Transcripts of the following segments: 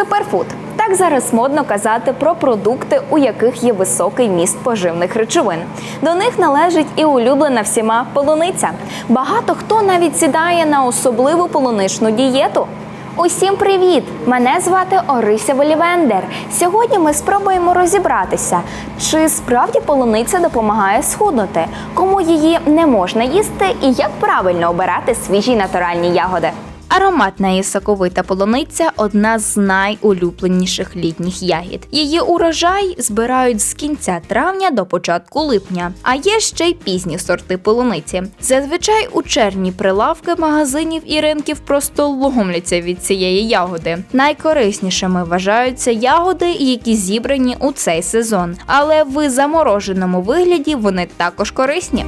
Суперфуд. Так зараз модно казати про продукти, у яких є високий міст поживних речовин. До них належить і улюблена всіма полуниця. Багато хто навіть сідає на особливу полуничну дієту. Усім привіт! Мене звати Орися Волівендер. Сьогодні ми спробуємо розібратися, чи справді полуниця допомагає схуднути, кому її не можна їсти і як правильно обирати свіжі натуральні ягоди. Ароматна і соковита полуниця одна з найулюбленіших літніх ягід. Її урожай збирають з кінця травня до початку липня. А є ще й пізні сорти полуниці. Зазвичай у червні прилавки магазинів і ринків просто ломляться від цієї ягоди. Найкориснішими вважаються ягоди, які зібрані у цей сезон, але в замороженому вигляді вони також корисні.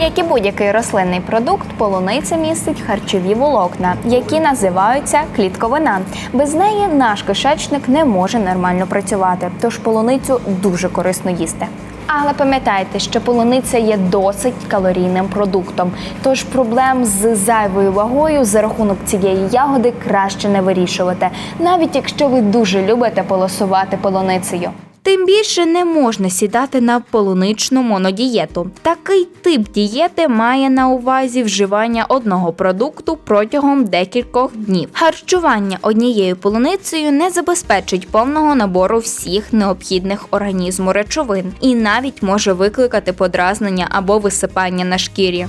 Як і будь-який рослинний продукт, полуниця містить харчові волокна, які називаються клітковина. Без неї наш кишечник не може нормально працювати, тож полуницю дуже корисно їсти. Але пам'ятайте, що полуниця є досить калорійним продуктом, тож проблем з зайвою вагою за рахунок цієї ягоди краще не вирішувати, навіть якщо ви дуже любите полосувати полуницею. Тим більше не можна сідати на полуничну монодієту. Такий тип дієти має на увазі вживання одного продукту протягом декількох днів. Харчування однією полуницею не забезпечить повного набору всіх необхідних організму речовин і навіть може викликати подразнення або висипання на шкірі.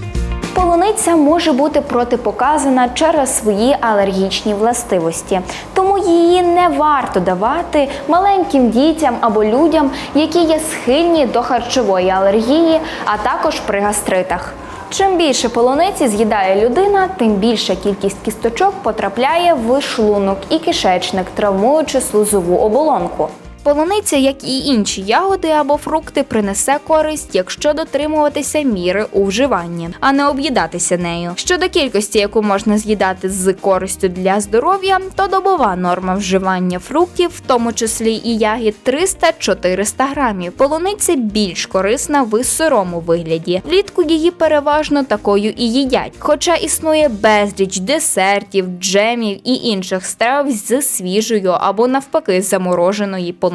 Полуниця може бути протипоказана через свої алергічні властивості, тому її не варто давати маленьким дітям або людям, які є схильні до харчової алергії, а також при гастритах. Чим більше полуниці з'їдає людина, тим більша кількість кісточок потрапляє в шлунок і кишечник, травмуючи слузову оболонку. Полуниця, як і інші ягоди або фрукти, принесе користь, якщо дотримуватися міри у вживанні, а не об'їдатися нею. Щодо кількості, яку можна з'їдати з користю для здоров'я, то добова норма вживання фруктів, в тому числі і ягід, 300-400 грамів. Полуниця більш корисна в сирому вигляді. Влітку її переважно такою і їдять, хоча існує безліч десертів, джемів і інших страв з свіжою або навпаки замороженої полуниці.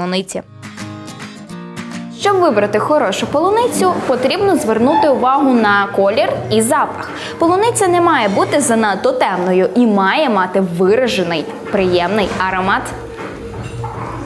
Щоб вибрати хорошу полуницю, потрібно звернути увагу на колір і запах. Полуниця не має бути занадто темною і має мати виражений приємний аромат.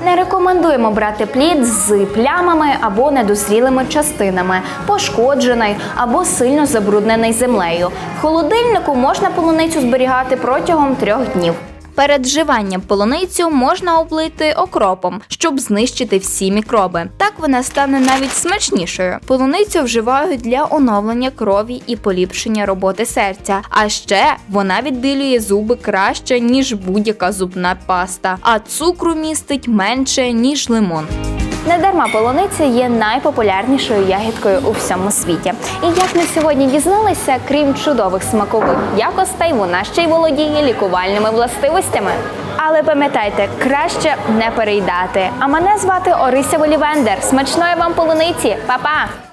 Не рекомендуємо брати плід з плямами або недозрілими частинами, пошкоджений або сильно забруднений землею. В холодильнику можна полуницю зберігати протягом трьох днів. Перед вживанням полуницю можна облити окропом, щоб знищити всі мікроби. Так вона стане навіть смачнішою. Полуницю вживають для оновлення крові і поліпшення роботи серця. А ще вона відбілює зуби краще ніж будь-яка зубна паста, а цукру містить менше ніж лимон. Недарма полуниця є найпопулярнішою ягідкою у всьому світі. І як ми сьогодні дізналися, крім чудових смакових якостей, вона ще й володіє лікувальними властивостями. Але пам'ятайте, краще не переїдати. А мене звати Орися Волівендер. Смачної вам полуниці, Па-па!